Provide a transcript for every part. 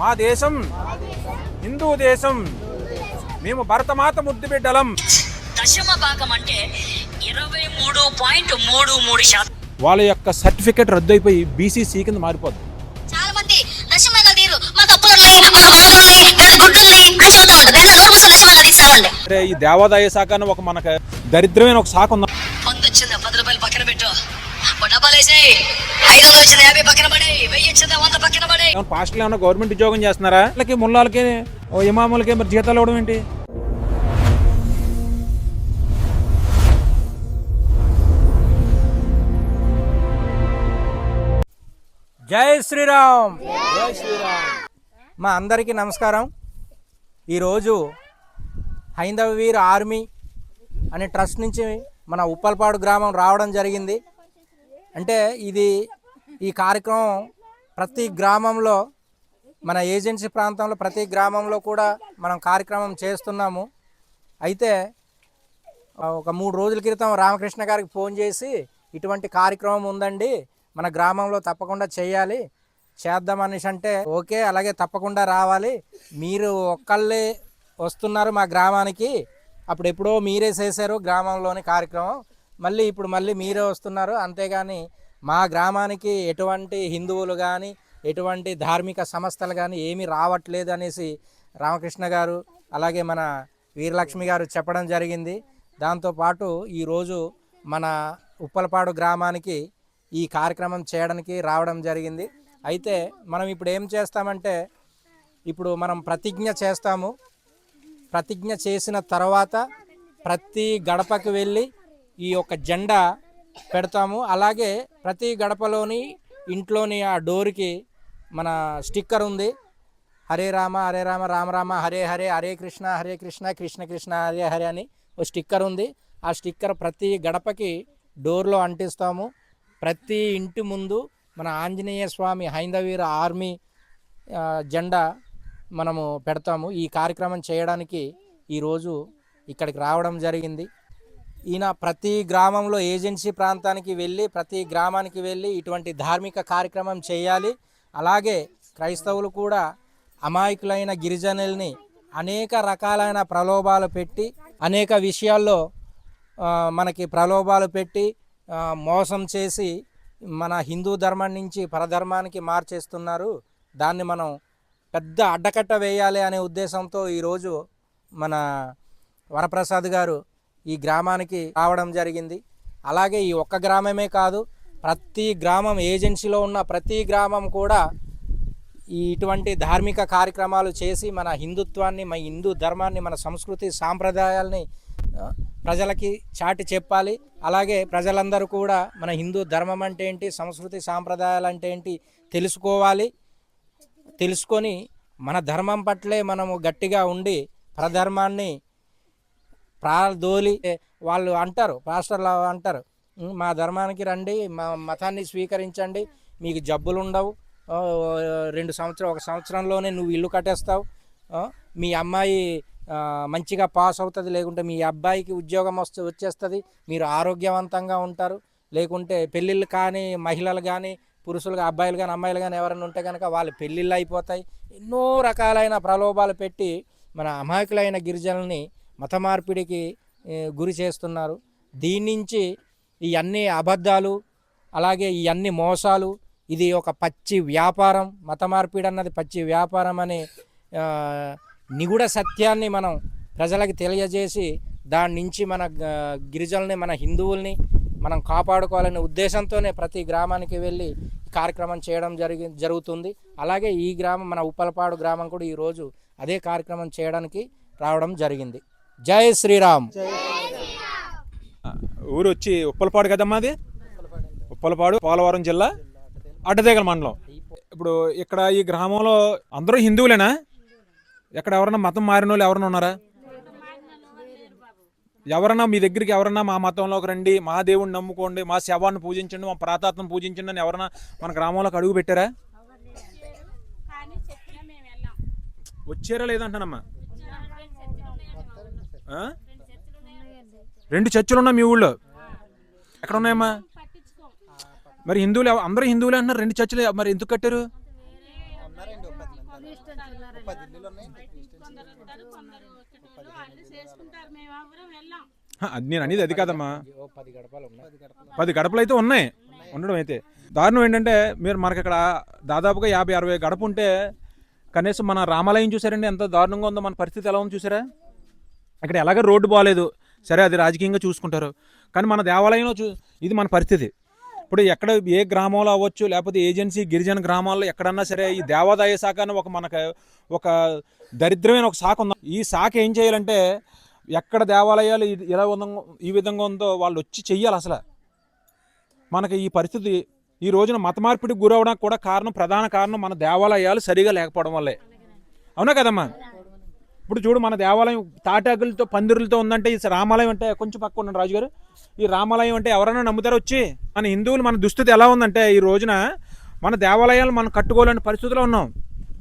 మా దేశం హిందూ దేశం మేము భరతమాత ముద్దు బిడ్డలం. దశమ భాగం అంటే ఇరవై మూడు పాయింట్ మూడు మూడు శాతం. వాళ్ళ యొక్క సర్టిఫికేట్ రద్దు అయిపోయి బీసీసీ కింద మారిపోద్ది. చాలా మంది దశమంగా తీరు. మాకు అప్పులు అంటే ఈ దేవాదాయ శాఖ అని ఒక మనకు దరిద్రమైన ఒక శాఖ ఉంది? వంద వచ్చిందా? పది రూపాయలు పక్కన పెట్టు. డబ్బాలు వేసాయి. ఐదు వందలు వచ్చింది? యాభై పక్కన పాస్టర్లు ఏమైనా గవర్నమెంట్ ఉద్యోగం చేస్తున్నారా? వాళ్ళకి ముల్లాలకి ఓ ఇమాములకి మరి జీతాలు ఇవ్వడం ఏంటి? జై శ్రీరామ్. జై శ్రీరామ్. మా అందరికీ నమస్కారం. ఈరోజు హైందవ వీర్ ఆర్మీ అనే ట్రస్ట్ నుంచి మన ఉప్పల్పాడు గ్రామం రావడం జరిగింది. అంటే ఇది ఈ కార్యక్రమం ప్రతి గ్రామంలో మన ఏజెన్సీ ప్రాంతంలో ప్రతి గ్రామంలో కూడా మనం కార్యక్రమం చేస్తున్నాము. అయితే ఒక మూడు రోజుల క్రితం రామకృష్ణ గారికి ఫోన్ చేసి ఇటువంటి కార్యక్రమం ఉందండి మన గ్రామంలో తప్పకుండా చేయాలి చేద్దాం అనేసి అంటే ఓకే అలాగే తప్పకుండా రావాలి. మీరు ఒక్కళ్ళే వస్తున్నారు మా గ్రామానికి. అప్పుడు ఎప్పుడో మీరే చేశారు గ్రామంలోని కార్యక్రమం. మళ్ళీ ఇప్పుడు మళ్ళీ మీరే వస్తున్నారు అంతేగాని మా గ్రామానికి ఎటువంటి హిందువులు కానీ ఎటువంటి ధార్మిక సంస్థలు కానీ ఏమీ రావట్లేదు అనేసి రామకృష్ణ గారు అలాగే మన వీరలక్ష్మి గారు చెప్పడం జరిగింది. దాంతోపాటు ఈరోజు మన ఉప్పలపాడు గ్రామానికి ఈ కార్యక్రమం చేయడానికి రావడం జరిగింది. అయితే మనం ఇప్పుడు ఏం చేస్తామంటే ఇప్పుడు మనం ప్రతిజ్ఞ చేస్తాము. ప్రతిజ్ఞ చేసిన తర్వాత ప్రతి గడపకి వెళ్ళి ఈ యొక్క జెండా పెడతాము. అలాగే ప్రతి గడపలోని ఇంట్లోని ఆ డోర్కి మన స్టిక్కర్ ఉంది. హరే రామ హరే రామ రామ రామ హరే హరే హరే కృష్ణ హరే కృష్ణ కృష్ణ కృష్ణ హరే హరే అని ఓ స్టిక్కర్ ఉంది. ఆ స్టిక్కర్ ప్రతి గడపకి డోర్లో అంటిస్తాము. ప్రతి ఇంటి ముందు మన ఆంజనేయ స్వామి హైందవీర ఆర్మీ జెండా మనము పెడతాము. ఈ కార్యక్రమం చేయడానికి ఈరోజు ఇక్కడికి రావడం జరిగింది. ఈయన ప్రతి గ్రామంలో ఏజెన్సీ ప్రాంతానికి వెళ్ళి ప్రతి గ్రామానికి వెళ్ళి ఇటువంటి ధార్మిక కార్యక్రమం చేయాలి. అలాగే క్రైస్తవులు కూడా అమాయకులైన గిరిజనుల్ని అనేక రకాలైన ప్రలోభాలు పెట్టి అనేక విషయాల్లో మనకి ప్రలోభాలు పెట్టి మోసం చేసి మన హిందూ ధర్మం నుంచి పరధర్మానికి మార్చేస్తున్నారు. దాన్ని మనం పెద్ద అడ్డకట్ట వేయాలి అనే ఉద్దేశంతో ఈరోజు మన వరప్రసాద్ గారు ఈ గ్రామానికి రావడం జరిగింది. అలాగే ఈ ఒక్క గ్రామమే కాదు ప్రతి గ్రామం ఏజెన్సీలో ఉన్న ప్రతి గ్రామం కూడా ఈ ఇటువంటి ధార్మిక కార్యక్రమాలు చేసి మన హిందుత్వాన్ని మన హిందూ ధర్మాన్ని మన సంస్కృతి సాంప్రదాయాల్ని ప్రజలకి చాటి చెప్పాలి. అలాగే ప్రజలందరూ కూడా మన హిందూ ధర్మం అంటే ఏంటి సంస్కృతి సాంప్రదాయాలు అంటే ఏంటి తెలుసుకోవాలి. తెలుసుకొని మన ధర్మం పట్లే మనము గట్టిగా ఉండి పరధర్మాన్ని ప్రాదోలి వాళ్ళు అంటారు పాస్టర్లు అంటారు. మా ధర్మానికి రండి మా మతాన్ని స్వీకరించండి మీకు జబ్బులు ఉండవు రెండు సంవత్సరం ఒక సంవత్సరంలోనే నువ్వు ఇల్లు కట్టేస్తావు. మీ అమ్మాయి మంచిగా పాస్ అవుతుంది లేకుంటే మీ అబ్బాయికి ఉద్యోగం వస్తు వచ్చేస్తుంది మీరు ఆరోగ్యవంతంగా ఉంటారు. లేకుంటే పెళ్ళిళ్ళు కానీ మహిళలు కానీ పురుషులు అబ్బాయిలు కానీ అమ్మాయిలు కానీ ఎవరైనా ఉంటే కనుక వాళ్ళు పెళ్ళిళ్ళు అయిపోతాయి. ఎన్నో రకాలైన ప్రలోభాలు పెట్టి మన అమాయకులైన గిరిజనుల్ని మత మార్పిడికి గురి చేస్తున్నారు. దీని నుంచి ఈ అన్ని అబద్ధాలు అలాగే ఈ అన్ని మోసాలు ఇది ఒక పచ్చి వ్యాపారం మత మార్పిడి అన్నది పచ్చి వ్యాపారం అనే నిగుడ నిగూఢ సత్యాన్ని మనం ప్రజలకు తెలియజేసి దాని నుంచి మన గిరిజనుల్ని మన హిందువుల్ని మనం కాపాడుకోవాలనే ఉద్దేశంతోనే ప్రతి గ్రామానికి వెళ్ళి కార్యక్రమం చేయడం జరిగి జరుగుతుంది. అలాగే ఈ గ్రామం మన ఉప్పలపాడు గ్రామం కూడా ఈరోజు అదే కార్యక్రమం చేయడానికి రావడం జరిగింది. జై శ్రీరామ్. ఊరు వచ్చి ఉప్పలపాడు కదమ్మా అది? ఉప్పలపాడు పోలవరం జిల్లా అడ్డదేగల మండలం. ఇప్పుడు ఇక్కడ ఈ గ్రామంలో అందరూ హిందువులేనా? ఎక్కడ ఎవరన్నా మతం మారిన వాళ్ళు ఎవరన్నా ఉన్నారా? ఎవరన్నా మీ దగ్గరికి ఎవరన్నా మా మతంలోకి రండి మా దేవుడిని నమ్ముకోండి మా శవాన్ని పూజించండి మా ప్రాతాత్మం పూజించండి అని ఎవరన్నా మన గ్రామంలోకి అడుగు పెట్టారా? వచ్చారా లేదంటానమ్మా? రెండు చర్చిలు ఉన్నాయి మీ ఊళ్ళో? ఎక్కడ ఉన్నాయమ్మా మరి హిందువులు అందరూ హిందువులే అంటున్నారు రెండు చర్చిలు మరి ఎందుకు కట్టారు? అది నేను అనేది అది కాదమ్మా. పది గడపలు అయితే ఉన్నాయి. ఉండడం అయితే. దారుణం ఏంటంటే మీరు మనకి ఇక్కడ దాదాపుగా యాభై అరవై గడప ఉంటే కనీసం మన రామాలయం చూసారండి ఎంత దారుణంగా ఉందో మన పరిస్థితి ఎలా ఉందో చూసారా? ఇక్కడ ఎలాగ రోడ్డు బాగాలేదు సరే అది రాజకీయంగా చూసుకుంటారు. కానీ మన దేవాలయంలో చూ ఇది మన పరిస్థితి. ఇప్పుడు ఎక్కడ ఏ గ్రామంలో అవ్వచ్చు లేకపోతే ఏజెన్సీ గిరిజన గ్రామాల్లో ఎక్కడన్నా సరే ఈ దేవాదాయ శాఖ అని ఒక మనకు ఒక దరిద్రమైన ఒక శాఖ ఉంది? ఈ శాఖ ఏం చేయాలంటే ఎక్కడ దేవాలయాలు ఎలా ఉందో ఈ విధంగా ఉందో వాళ్ళు వచ్చి చెయ్యాలి అసలు. మనకి ఈ పరిస్థితి ఈ రోజున మత మార్పిడికి గురవడానికి కూడా కారణం ప్రధాన కారణం మన దేవాలయాలు సరిగా లేకపోవడం వల్లే. అవునా కదమ్మా? ఇప్పుడు చూడు మన దేవాలయం తాటాకులతో పందిరులతో ఉందంటే ఈ రామాలయం అంటే కొంచెం పక్క ఉండండి రాజుగారు. ఈ రామాలయం అంటే ఎవరైనా నమ్ముతారు వచ్చి. మన హిందువులు మన దుస్థితి ఎలా ఉందంటే ఈ రోజున మన దేవాలయాలు మనం కట్టుకోలేని పరిస్థితిలో ఉన్నాం.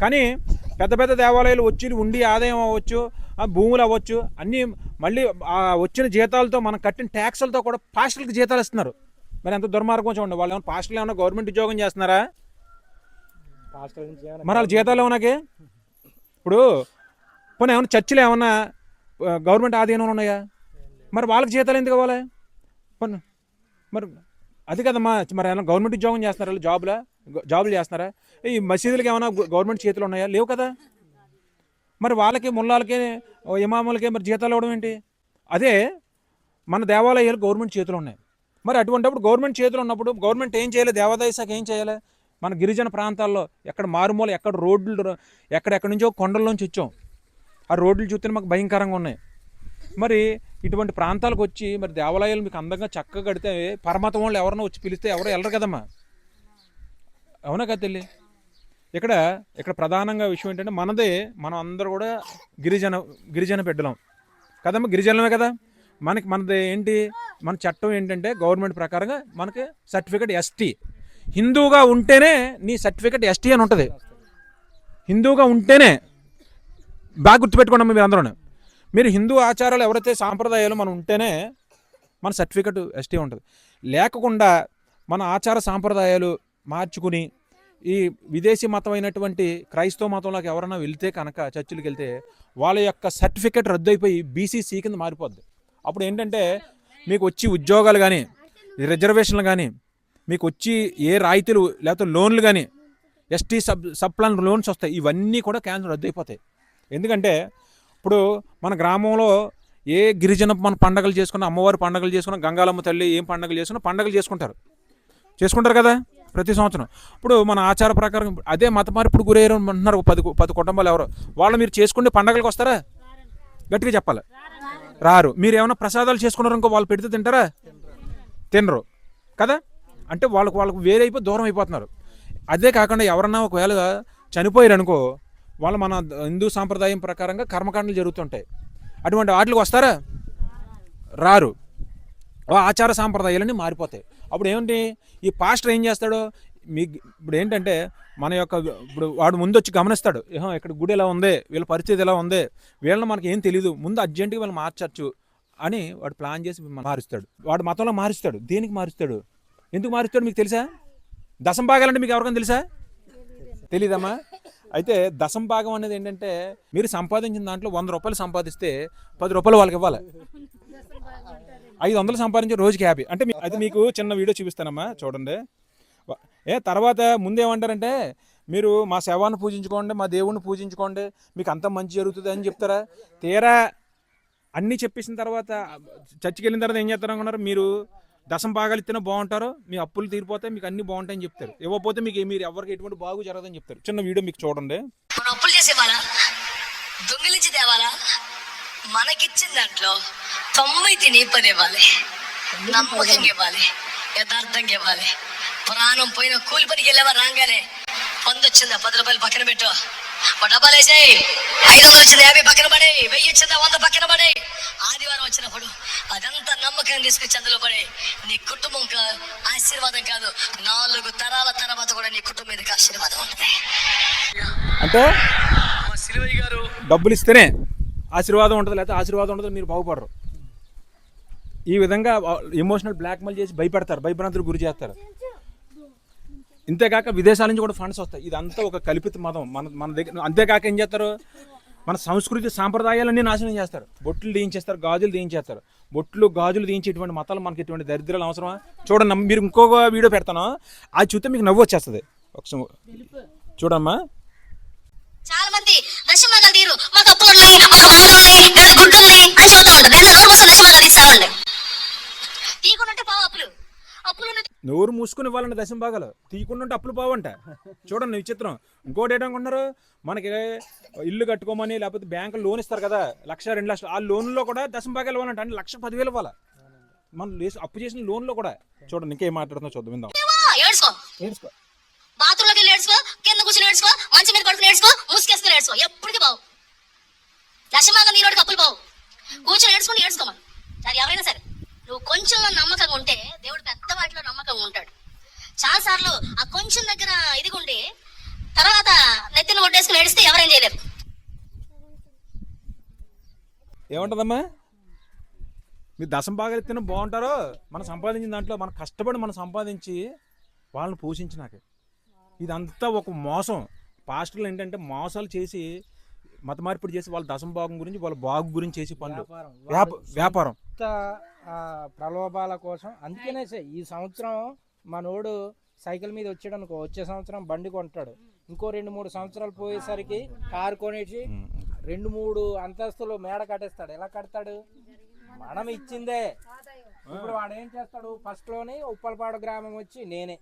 కానీ పెద్ద పెద్ద దేవాలయాలు వచ్చి ఉండి ఆదాయం అవ్వచ్చు భూములు అవ్వచ్చు అన్నీ మళ్ళీ ఆ వచ్చిన జీతాలతో మనం కట్టిన ట్యాక్సులతో కూడా పాస్టర్లకు జీతాలు ఇస్తున్నారు. మరి ఎంత దుర్మార్గం చూడండి. వాళ్ళు ఏమైనా పాస్టర్లు ఏమైనా గవర్నమెంట్ ఉద్యోగం చేస్తున్నారా? మరి వాళ్ళ జీతాలు ఏమన్నాకే ఇప్పుడు పోనీ ఏమైనా చర్చిలు ఏమన్నా గవర్నమెంట్ ఆధీనంలో ఉన్నాయా? మరి వాళ్ళకి జీతాలు ఎందుకు కావాలి పోనీ మరి అది కదమ్మా మరి ఏమైనా గవర్నమెంట్ ఉద్యోగం చేస్తున్నారా? జాబులా? జాబులు చేస్తున్నారా? ఈ మసీదులకి ఏమైనా గవర్నమెంట్ చేతులు ఉన్నాయా? లేవు కదా. మరి వాళ్ళకి ముల్లాలకి ఓ ఇమాములకి మరి జీతాలు ఇవ్వడం ఏంటి? అదే మన దేవాలయాలు గవర్నమెంట్ చేతులు ఉన్నాయి. మరి అటువంటిప్పుడు గవర్నమెంట్ చేతులు ఉన్నప్పుడు గవర్నమెంట్ ఏం చేయాలి? దేవాదాయ శాఖ ఏం చేయాలి? మన గిరిజన ప్రాంతాల్లో ఎక్కడ మారుమూల ఎక్కడ రోడ్లు ఎక్కడెక్కడి నుంచో కొండల్లోంచి వచ్చాం. ఆ రోడ్లు చూస్తే మాకు భయంకరంగా ఉన్నాయి. మరి ఇటువంటి ప్రాంతాలకు వచ్చి మరి దేవాలయాలు మీకు అందంగా చక్కగా కడితే పరమతం వాళ్ళు ఎవరన్నా వచ్చి పిలిస్తే ఎవరో వెళ్ళరు కదమ్మా. అవునా కదా తెల్లి? ఇక్కడ ఇక్కడ ప్రధానంగా విషయం ఏంటంటే మనదే మనం అందరూ కూడా గిరిజన గిరిజన బిడ్డలం. కదమ్మా గిరిజనమే కదా. మనకి మనది ఏంటి? మన చట్టం ఏంటంటే గవర్నమెంట్ ప్రకారంగా మనకి సర్టిఫికెట్ ఎస్టీ. హిందూగా ఉంటేనే నీ సర్టిఫికెట్ ఎస్టీ అని ఉంటుంది. హిందూగా ఉంటేనే బాగా గుర్తుపెట్టుకోండి మీరు అందరూ మీరు హిందూ ఆచారాలు ఎవరైతే సాంప్రదాయాలు మనం ఉంటేనే మన సర్టిఫికెట్ ఎస్టీ ఉంటుంది. లేకుండా మన ఆచార సాంప్రదాయాలు మార్చుకుని ఈ విదేశీ మతం అయినటువంటి క్రైస్తవ మతంలోకి ఎవరైనా వెళ్తే కనుక చర్చిలకు వెళ్తే వాళ్ళ యొక్క సర్టిఫికెట్ రద్దు అయిపోయి బీసీసీ కింద మారిపోద్ది. అప్పుడు ఏంటంటే మీకు వచ్చి ఉద్యోగాలు కానీ రిజర్వేషన్లు కానీ మీకు వచ్చి ఏ రాయితీలు లేకపోతే లోన్లు కానీ ST sub sub plan loans వస్తాయి. ఇవన్నీ కూడా క్యాన్సల్ రద్దు అయిపోతాయి ఎందుకంటే ఇప్పుడు మన గ్రామంలో ఏ గిరిజన మన పండగలు చేసుకున్న అమ్మవారి పండగలు చేసుకున్న గంగాలమ్మ తల్లి ఏం పండగలు చేసుకున్నా పండగలు చేసుకుంటారు. చేసుకుంటారు కదా ప్రతి సంవత్సరం. ఇప్పుడు మన ఆచార ప్రకారం అదే మత మార్పుడు గురయ్యారు అంటున్నారు పది పది కుటుంబాలు ఎవరో. వాళ్ళు మీరు చేసుకునే పండగలకు వస్తారా? గట్టిగా చెప్పాలి. రారు. మీరు ఏమైనా ప్రసాదాలు చేసుకున్నారు ఇంకో వాళ్ళు పెడితే తింటారా? తినరు. కదా? అంటే వాళ్ళకు వాళ్ళకు వేరే అయిపోయి దూరం అయిపోతున్నారు. అదే కాకుండా ఎవరన్నా ఒకవేళ చనిపోయారు అనుకో వాళ్ళు మన హిందూ సాంప్రదాయం ప్రకారంగా కర్మకాండలు జరుగుతుంటాయి. అటువంటి వాటికి వస్తారా? రారు. ఆచార సాంప్రదాయాలన్నీ మారిపోతాయి. అప్పుడు ఏమిటి ఈ పాస్టర్ ఏం చేస్తాడు? మీ ఇప్పుడు ఏంటంటే మన యొక్క ఇప్పుడు వాడు ముందు వచ్చి గమనిస్తాడు. ఏహో ఇక్కడ గుడి ఎలా ఉంది? వీళ్ళ పరిస్థితి ఎలా ఉంది? వీళ్ళని మనకి ఏం తెలియదు ముందు అర్జెంటుగా వీళ్ళు మార్చచ్చు అని వాడు ప్లాన్ చేసి మారుస్తాడు. వాడు మతంలో మారుస్తాడు. దేనికి మారుస్తాడు? ఎందుకు మారుస్తాడు మీకు తెలుసా? దశం భాగాలంటే మీకు ఎవరికైనా తెలుసా? తెలీదమ్మా. అయితే దశం భాగం అనేది ఏంటంటే మీరు సంపాదించిన దాంట్లో వంద రూపాయలు సంపాదిస్తే పది రూపాయలు వాళ్ళకి ఇవ్వాలి. ఐదు వందలు సంపాదించే రోజుకి యాభై అంటే అది అయితే మీకు చిన్న వీడియో చూపిస్తానమ్మా చూడండి. ఏ తర్వాత ముందేమంటారంటే మీరు మా శవాన్ని పూజించుకోండి మా దేవుణ్ణి పూజించుకోండి మీకు అంత మంచి జరుగుతుంది అని చెప్తారా? తీరా అన్నీ చెప్పేసిన తర్వాత చర్చికి వెళ్ళిన తర్వాత ఏం చేస్తారనుకున్నారు? మీరు దశం భాగాలు ఇస్తేనే బాగుంటారు మీ అప్పులు తీరిపోతాయి మీకు అన్ని బాగుంటాయని చెప్తారు. ఇవ్వకపోతే మీకు మీరు ఎవరికి ఎటువంటి బాగు జరగదని చెప్తారు. చిన్న వీడియో మీకు చూడండి. మనం అప్పులు చేసేవాళ్ళ? దొంగిలించి తేవాలా? మనకిచ్చిన దాంట్లో తొంభై తిని పది ఇవ్వాలి. నమ్మకంగా ఇవ్వాలి. యథార్థంగా ఇవ్వాలి. ప్రాణం పోయిన కూలి పనికి వెళ్ళావా రాగానే పొందొచ్చిందా పది రూపాయలు పక్కన పెట్టు. డబ్బాలు వేసాయి. ఐదు వందలు వచ్చింది? యాభై పక్కన పడే వెయ్యి వచ్చిందా? వంద పక్కన పడే తీసుకొచ్చి అందులో పడే నీ కుటుంబం ఆశీర్వాదం కాదు నాలుగు తరాల తర్వాత కూడా నీ కుటుంబం మీదకి ఆశీర్వాదం ఉంటుంది. అంటే మా సిలువయ్య గారు డబ్బులు ఇస్తేనే ఆశీర్వాదం ఉంటుంది లేకపోతే ఆశీర్వాదం ఉంటుంది మీరు బాగుపడరు. ఈ విధంగా ఎమోషనల్ బ్లాక్మెయిల్ చేసి భయపెడతారు భయభ్రాంతులు గురి చేస్తారు. ఇంతేకాక విదేశాల నుంచి కూడా ఫండ్స్ వస్తాయి. ఇదంతా ఒక కల్పిత మతం. మన మన దగ్గర అంతేకాక ఏం చేస్తారు? మన సంస్కృతి సాంప్రదాయాలన్నీ నాశనం చేస్తారు. బొట్లు తీయించేస్తారు గాజులు తీయించేస్తారు. బొట్లు గాజులు తీయించేటువంటి మతాలు మనకి ఇటువంటి దరిద్రాలు అవసరమా? చూడండి మీరు ఇంకొక వీడియో పెడతాను. అది చూస్తే మీకు నవ్వు వచ్చేస్తుంది. ఒకసారి చూడమ్మా. చాలా మంది దశమాగా తీరు మాకు అప్పులు ఉన్నాయి మాకు బాధలు ఉన్నాయి లేదా గుడ్లు ఉన్నాయి అని చెబుతా ఉంటారు లేదా నోరు మూసుకొని పావు అప్పులు. అప్పులు నోరు మూసుకుని ఇవ్వాలండి దశం భాగాలు తీయకుండా ఉంటే అప్పులు పోవంట చూడండి విచిత్రం. ఇంకోటి ఏంటనుకుంటున్నారు మనకి ఇల్లు కట్టుకోమని లేకపోతే బ్యాంకు లోన్ ఇస్తారు కదా లక్ష రెండు లక్షలు. ఆ లోన్లో కూడా దశం భాగాలు ఇవ్వాలంట. అంటే లక్ష పదివేలు ఇవ్వాలి? మనం అప్పు చేసిన లోన్లో కూడా. చూడండి ఇంకేం మాట్లాడుతుందో చూద్దాం విందాం. ఏడ్చుకో ఏడ్చుకో. బాత్రూంలోకి వెళ్ళి ఏడ్చుకో కింద కూర్చొని ఏడ్చుకో మంచి మీద పడుకుని ఏడ్చుకో ముసుకేసుకుని ఏడ్చుకో ఎప్పటికీ బావు. దశమాగా నీరోడికి అప్పులు బావు. కూర్చొని ఏడ్చుకుని ఏడ్చుకోమని అది ఎవరైనా సరే. నువ్వు కొంచెంలో నమ్మకంగా ఉంటే దేవుడు పెద్ద వాటిలో నమ్మకంగా ఉంటాడు. చాలా సార్లు ఆ కొంచెం దగ్గర ఇదిగా ఉండి తర్వాత నెత్తిని కొట్టేసుకుని ఏడిస్తే ఎవరేం చేయలేరు. ఏముంటుందమ్మా? మీరు దశం భాగాలు తిన బాగుంటారో మనం సంపాదించిన దాంట్లో మనం కష్టపడి మనం సంపాదించి వాళ్ళని పోషించినాక. ఇదంతా ఒక మోసం. పాస్టర్లు ఏంటంటే మోసాలు చేసి మత మార్పిడి చేసి వాళ్ళ దశం భాగం గురించి వాళ్ళ బాగు గురించి చేసి పనులు. వ్యాపారం. ప్రలోభాల కోసం. అందుకనే ఈ సంవత్సరం మనోడు సైకిల్ మీద వచ్చాడు అనుకో వచ్చే సంవత్సరం బండి కొంటాడు. ఇంకో రెండు మూడు సంవత్సరాలు పోయేసరికి కారు కొనేసి రెండు మూడు అంతస్తులు మేడ కట్టేస్తాడు. ఎలా కడతాడు? మనం ఇచ్చిందే. ఇప్పుడు వాడు ఏం చేస్తాడు? ఫస్ట్లోని ఉప్పలపాడు గ్రామం వచ్చి నేనే.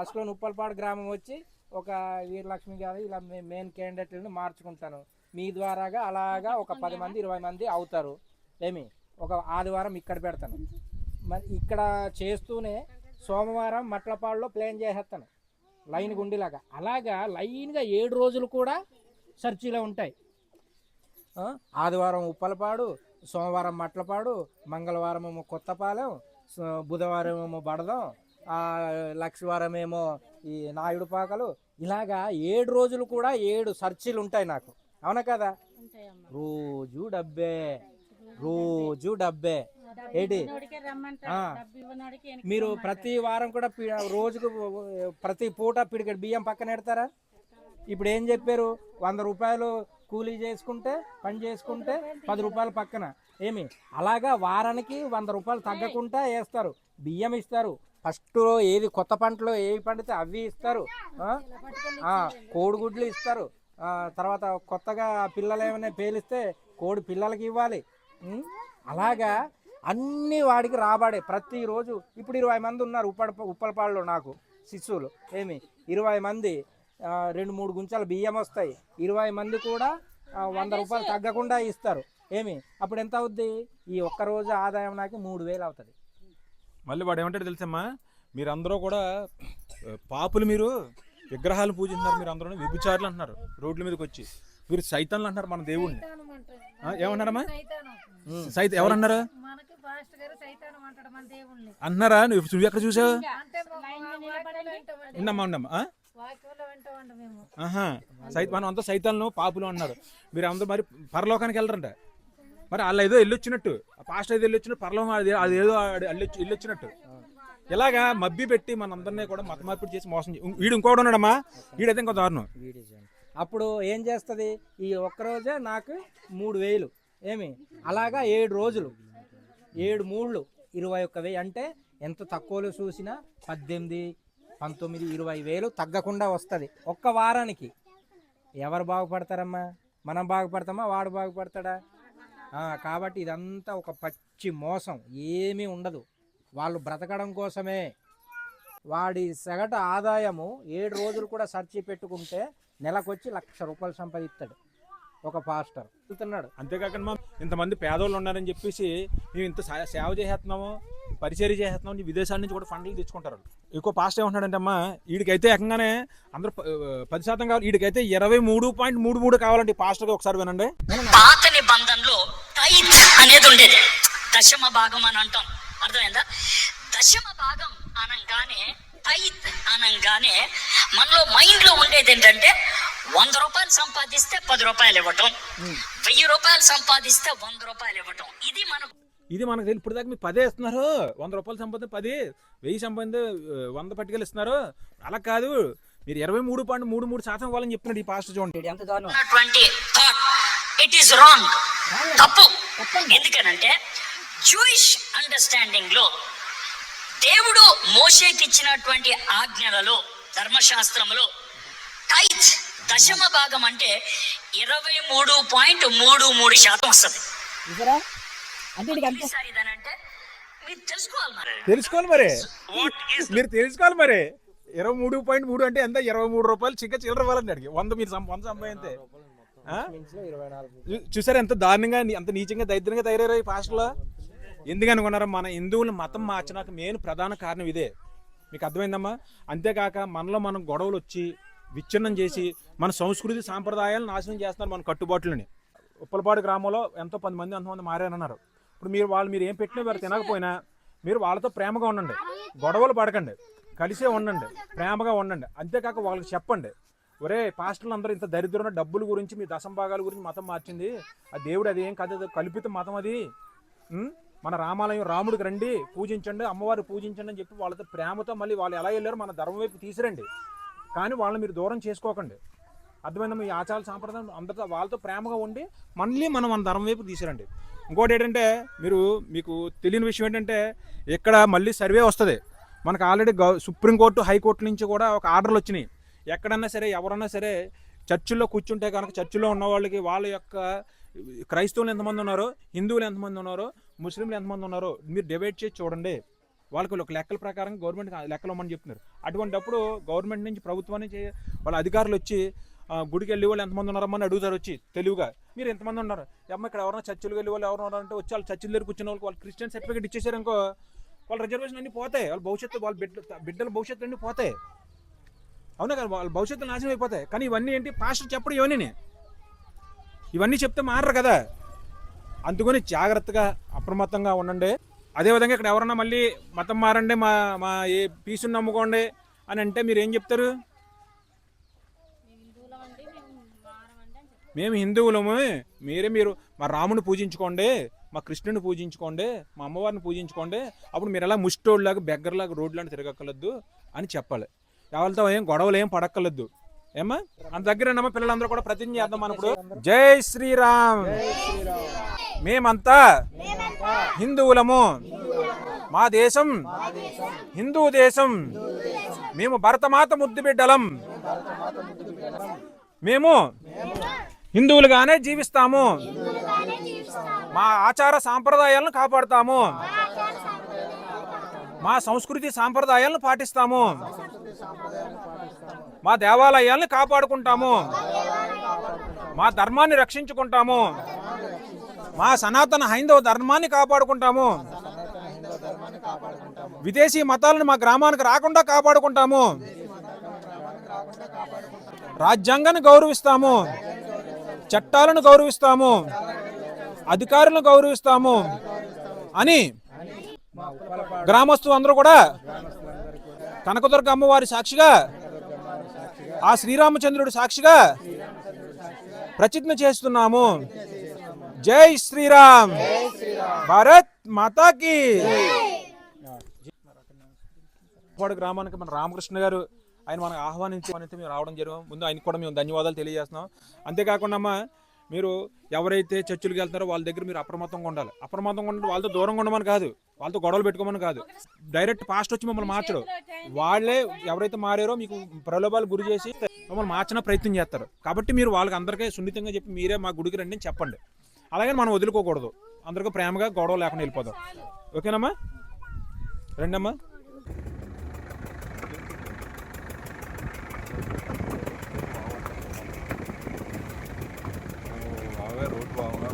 ఫస్ట్లోని ఉప్పలపాడు గ్రామం వచ్చి ఒక వీరలక్ష్మి గారు ఇలా మెయిన్ క్యాండిడేట్లను మార్చుకుంటాను. మీ ద్వారాగా అలాగా ఒక పది మంది ఇరవై మంది అవుతారు. ఏమి? ఒక ఆదివారం ఇక్కడ పెడతాను. మరి ఇక్కడ చేస్తూనే సోమవారం మట్లపాడులో ప్లాన్ చేసేస్తాను. లైన్ గుండిలాగా. అలాగా లైన్గా ఏడు రోజులు కూడా చర్చిలో ఉంటాయి. ఆదివారం ఉప్పలపాడు సోమవారం మట్లపాడు మంగళవారం ఏమో కొత్తపాలెం బుధవారం ఏమో బడదం లక్షవారం ఏమో ఈ నాయుడుపాకలు. ఇలాగా ఏడు రోజులు కూడా ఏడు చర్చిలు ఉంటాయి నాకు. అవునా కదా? రోజు డబ్బే. రోజు డబ్బే. ఏంటి. మీరు ప్రతి వారం కూడా పి- రోజుకు ప్రతి పూట పిడికెడు బియ్యం పక్కన పెడతారా? ఇప్పుడు ఏం చెప్పారు? వంద రూపాయలు కూలీ చేసుకుంటే పని చేసుకుంటే పది రూపాయలు పక్కన. ఏమి? అలాగా వారానికి వంద రూపాయలు తగ్గకుండా వేస్తారు. బియ్యం ఇస్తారు. ఫస్ట్ ఏది కొత్త పంటలో ఏవి పండితే అవి ఇస్తారు. కోడిగుడ్లు ఇస్తారు. తర్వాత కొత్తగా పిల్లలు ఏమైనా పేలిస్తే కోడి పిల్లలకి ఇవ్వాలి. అలాగా అన్నీ వాడికి రాబడే ప్రతిరోజు ఇప్పుడు ఇరవై మంది ఉన్నారు ఉప్పడ ఉప్పలపాడులో నాకు శిశువులు. ఏమి? ఇరవై మంది రెండు మూడు గుంచాల బియ్యం వస్తాయి. ఇరవై మంది కూడా వంద రూపాయలు తగ్గకుండా ఇస్తారు. ఏమి? అప్పుడు ఎంత అవుద్ది? ఈ ఒక్క రోజు ఆదాయం నాకు మూడు వేలు అవుతుంది. మళ్ళీ వాడు ఏమంటాడు తెలుసమ్మా? మీరందరూ కూడా పాపులు మీరు. విగ్రహాలు పూజిస్తున్నారు మీరు అందరూ విభిచారులు అంటున్నారు రోడ్ల మీదకి వచ్చి. మీరు సైతాన్లు అంటున్నారు మన దేవుణ్ణి. ఏమన్నారమ్మా? సైత ఎవరన్నారు? మనకి పాస్టర్ గారు సైతానం అంటాడు మన దేవుణ్ణి. అన్నారా? నువ్వు నువ్వు ఎక్కడ చూసావు? అంటే వాక్యంలో వింటామండి. విన్నమ్మా విన్నమ్మా ఆ? వాక్యంలో వింటామండి మేము. ఆహా సైత మనం అంతా సైతాలను పాపులు అన్నారు. మీరు అందరూ మరి పరలోకానికి వెళ్ళరంట. మరి వాళ్ళు ఏదో వెళ్ళొచ్చినట్టు ఆ పాస్టర్ ఏదో వెళ్ళొచ్చినట్టు పరలోకం అది అది ఏదో వెళ్ళొచ్చి వెళ్ళొచ్చినట్టు ఇలాగా మబ్బి పెట్టి మనందరినీ కూడా మతమార్పిడి చేసి మోసం వీడు ఇంకోటి ఉన్నాడమ్మా. వీడైతే ఇంకో దారుణం. అప్పుడు ఏం చేస్తుంది? ఈ ఒక్కరోజే నాకు మూడు వేలు. ఏమి? అలాగా ఏడు రోజులు. ఏడు మూళ్ళు ఇరవై ఒక్క వెయ్యి అంటే ఎంత తక్కువలో చూసినా పద్దెనిమిది పంతొమ్మిది ఇరవై వేలు తగ్గకుండా వస్తుంది. ఒక్క వారానికి. ఎవరు బాగుపడతారమ్మా? మనం బాగుపడతామా? వాడు బాగుపడతాడా? కాబట్టి ఇదంతా ఒక పచ్చి మోసం. ఏమీ ఉండదు. వాళ్ళు బ్రతకడం కోసమే. వాడి సగటు ఆదాయము ఏడు రోజులు కూడా సర్చి పెట్టుకుంటే నెలకొచ్చి లక్ష రూపాయలు సంపాదిస్తాడు ఒక పాస్టర్. వెళ్తున్నాడు అంతేకాకుండా మా ఇంతమంది పేదోళ్ళు ఉన్నారని చెప్పేసి మేము ఇంత సా- సేవ చేసేస్తున్నాము పరిచర్య చేసేస్తున్నాం అని విదేశాల నుంచి కూడా ఫండ్లు తెచ్చుకుంటారు ఎక్కువ పాస్ట్ ఏమంటున్నాడంటే అమ్మా వీడికైతే ఏకంగానే అందరూ ప- పది శాతం కావాలి వీడికైతే ఇరవై మూడు పాయింట్ మూడు మూడు కావాలండి పాస్టర్గా ఒకసారి వినండి. పాత నిబంధనలో అనేది ఉండేది. దశమ భాగం అని అంటాం. అర్థమైందా? దశమ భాగం అనగానే టైత్ అనగానే మనలో మైండ్లో ఉండేది ఏంటంటే వంద రూపాయలు సంపాదిస్తే పది రూపాయలు ఇవ్వటం వెయ్యి రూపాయలు సంపాదిస్తే వంద రూపాయలు ఇవ్వటం. ఇది మనకు ఇది మనకు తెలియదు. ఇప్పుడు దాకా మీరు పదే ఇస్తున్నారు. వంద రూపాయలు సంపాదన పది వెయ్యి సంపాదన వంద పట్టుకెళ్ళి ఇస్తున్నారు. అలా కాదు. మీరు ఇరవై మూడు పాయింట్ మూడు మూడు శాతం ఇవ్వాలని చెప్తున్నాడు ఈ పాస్టర్ చూడండి. ఎంత దారుణం. ఇట్ ఈస్ రాంగ్ తప్పు. ఎందుకనంటే జూయిష్ అండర్స్టాండింగ్లో దేవుడు మోషేకి ఇచ్చినటువంటి ఆజ్ఞలలో ధర్మశాస్త్రములో టైత్ దశమ భాగం అంటే ఇరవై మూడు పాయింట్ మూడు మూడు శాతం వస్తుంది. తెలుసుకోవాలి మరి. తెలుసుకోవాలి మరి. మీరు తెలుసుకోవాలి మరి. ఇరవై మూడు పాయింట్ మూడు అంటే ఎంత? ఇరవై మూడు రూపాయలు చిక్క చిల్లర ఇవ్వాలండి అడిగి వంద మీరు వంద సంపాదింతే చూసారా ఎంత దారుణంగా అంత నీచంగా దరిద్రంగా తయారయ్యారు ఈ పాస్టర్లో? ఎందుకనుకున్నారా మన హిందువులు మతం మార్చడానికి మెయిన్ ప్రధాన కారణం ఇదే. మీకు అర్థమైందమ్మా? అంతేకాక మనలో మనం గొడవలు వచ్చి విచ్ఛిన్నం చేసి మన సంస్కృతి సాంప్రదాయాలు నాశనం చేస్తున్నారు మన కట్టుబాట్లని. ఉప్పలపాడు గ్రామంలో ఎంతో పది మంది అంతమంది మారానన్నారు ఇప్పుడు మీరు వాళ్ళు మీరు ఏం పెట్టినా వారు తినకపోయినా మీరు వాళ్ళతో ప్రేమగా ఉండండి. గొడవలు పడకండి. కలిసే ఉండండి. ప్రేమగా ఉండండి. అంతేకాక వాళ్ళకి చెప్పండి. ఒరే పాస్టర్లు అందరూ ఇంత దరిద్రమైన డబ్బుల గురించి మీ దశంభాగాల గురించి మతం మార్చింది. ఆ దేవుడు అది ఏం కాదు కల్పిత మతం అది. మన రామాలయం రాముడికి రండి పూజించండి అమ్మవారు పూజించండి అని చెప్పి వాళ్ళతో ప్రేమతో మళ్ళీ వాళ్ళు ఎలా వెళ్ళారో మన ధర్మం వైపు తీసిరండి కానీ వాళ్ళని మీరు దూరం చేసుకోకండి. అర్థమైందా మీ ఆచార సాంప్రదాయం? అందరితో వాళ్ళతో ప్రేమగా ఉండి మళ్ళీ మనం మన ధర్మం వైపు తీసిరండి ఇంకోటి ఏంటంటే మీరు మీకు తెలియని విషయం ఏంటంటే ఇక్కడ మళ్ళీ సర్వే వస్తుంది. మనకు ఆల్రెడీ గవ సుప్రీంకోర్టు హైకోర్టు నుంచి కూడా ఒక ఆర్డర్లు వచ్చినాయి. ఎక్కడన్నా సరే ఎవరన్నా సరే చర్చిల్లో కూర్చుంటే కనుక చర్చిలో ఉన్న వాళ్ళకి వాళ్ళ యొక్క క్రైస్తవులు ఎంతమంది ఉన్నారో హిందువులు ఎంతమంది ఉన్నారో ముస్లింలు ఎంతమంది ఉన్నారో మీరు డివైడ్ చేసి చూడండి. వాళ్ళకి ఒక లెక్కల ప్రకారం గవర్నమెంట్ లెక్కలు ఇవ్వమని చెప్తున్నారు. అటువంటప్పుడు గవర్నమెంట్ నుంచి ప్రభుత్వం నుంచి వాళ్ళ అధికారులు వచ్చి గుడికి వెళ్ళి వాళ్ళు ఎంతమంది ఉన్నారమ్మని అడుగుతారు వచ్చి తెలివిగా. మీరు ఎంతమంది ఉన్నారు? అమ్మ ఇక్కడ ఎవరైనా చర్చిలకు వెళ్ళి వాళ్ళు ఎవరు ఉన్నారంటే వచ్చి వాళ్ళు చర్చిల దగ్గర కూర్చున్న వాళ్ళకి వాళ్ళు క్రిస్టియన్ సర్టిఫికేట్ ఇచ్చేసారు అనుకో వాళ్ళ రిజర్వేషన్ అన్ని పోతాయి. వాళ్ళ భవిష్యత్తు వాళ్ళ బిడ్డ బిడ్డల భవిష్యత్తు అన్ని పోతాయి. అవునా కదా? వాళ్ళ భవిష్యత్తు నాశనం అయిపోతాయి. కానీ ఇవన్నీ ఏంటి? పాస్టర్ చెప్పడం ఇవన్నీ ఇవన్నీ చెప్తే మారరు కదా? అందుకని జాగ్రత్తగా అప్రమత్తంగా ఉండండి. అదేవిధంగా ఇక్కడ ఎవరన్నా మళ్ళీ మతం మారండి మా మా ఏ పీసుని నమ్ముకోండి అని అంటే మీరు ఏం చెప్తారు? మేము హిందువులము. మీరే మీరు మా రాముని పూజించుకోండి మా కృష్ణుని పూజించుకోండి మా అమ్మవారిని పూజించుకోండి. అప్పుడు మీరు ఎలా ముష్టోళ్ళలాగా బెగ్గరలాగా రోడ్లాంటి తిరగక్కర్లేదు అని చెప్పాలి. ఎవరితో ఏం గొడవలు ఏం పడక్కర్లేదు. ఏమ్మా? మన దగ్గర పిల్లలందరూ కూడా ప్రతిజ్ఞ చేద్దాం మనం ఇప్పుడు జై శ్రీరామ్. మేమంతా హిందువులము. మా దేశం హిందూ దేశం. మేము భరతమాత ముద్దు బిడ్డలం. మేము హిందువులుగానే జీవిస్తాము. మా ఆచార సాంప్రదాయాలను కాపాడుతాము. మా సంస్కృతి సాంప్రదాయాలను పాటిస్తాము. మా దేవాలయాలను కాపాడుకుంటాము. మా ధర్మాన్ని రక్షించుకుంటాము. మా సనాతన హైందవ ధర్మాన్ని కాపాడుకుంటాము. విదేశీ మతాలను మా గ్రామానికి రాకుండా కాపాడుకుంటాము. రాజ్యాంగాన్ని గౌరవిస్తాము. చట్టాలను గౌరవిస్తాము. అధికారులను గౌరవిస్తాము. అని గ్రామస్తులు అందరూ కూడా కనకదుర్గ అమ్మవారి సాక్షిగా ఆ శ్రీరామచంద్రుడు సాక్షిగా ప్రతిజ్ఞ చేస్తున్నాము. జై శ్రీరామ్. భారత్ మాతాకి వాడు గ్రామానికి మన రామకృష్ణ గారు ఆయన మనకు ఆహ్వానించి మనైతే మేము రావడం జరిగాం ముందు ఆయనకు కూడా మేము ధన్యవాదాలు తెలియజేస్తున్నాం. అంతేకాకుండా అమ్మా మీరు ఎవరైతే చర్చిలకు వెళ్తారో వాళ్ళ దగ్గర మీరు అప్రమత్తంగా ఉండాలి. అప్రమత్తంగా ఉండాలి వాళ్ళతో దూరంగా ఉండమని కాదు వాళ్ళతో గొడవలు పెట్టుకోమని కాదు. డైరెక్ట్ పాస్ట్ వచ్చి మమ్మల్ని మార్చడు వాళ్ళే ఎవరైతే మారారో మీకు ప్రలోభాలు గురి చేసి మమ్మల్ని మార్చిన ప్రయత్నం చేస్తారు. కాబట్టి మీరు వాళ్ళకి అందరికీ సున్నితంగా చెప్పి మీరే మా గుడికి రండి చెప్పండి. అలాగే మనం వదులుకోకూడదు. అందరికీ ప్రేమగా గొడవ లేకుండా వెళ్ళిపోదాం. ఓకేనమ్మా? రండమ్మా. రోడ్ బాగున్నా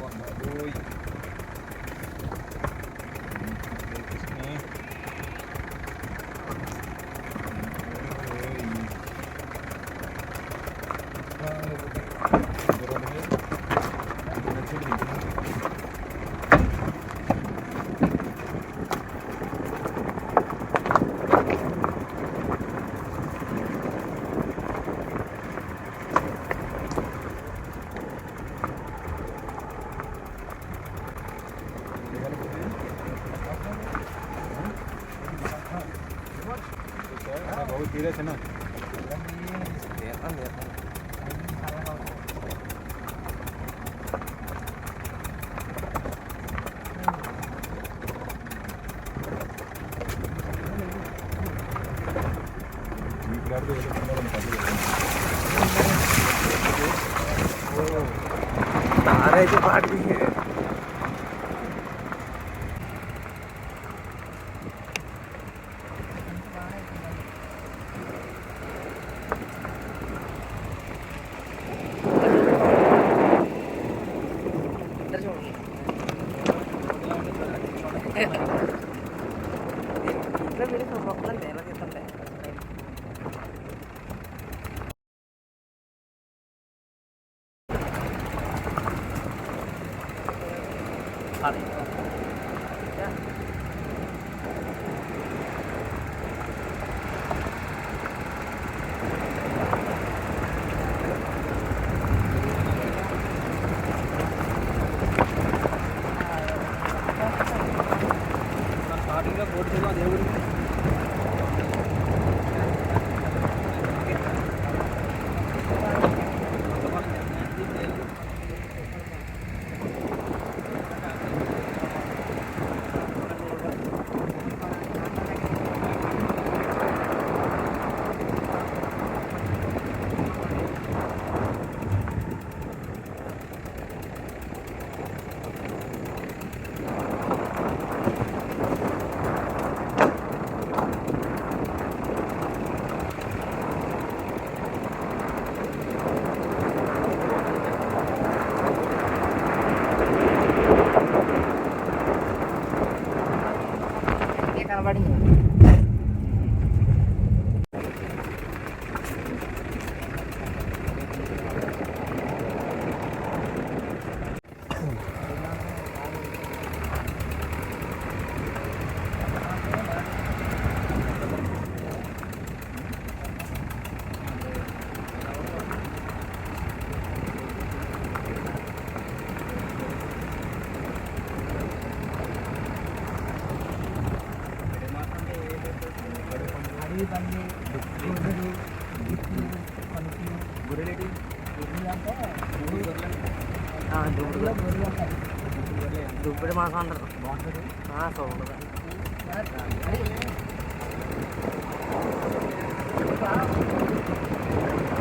आ रहे थे पार्ट भी దుబ్బడి మాసం అంటారు చూడదు Thank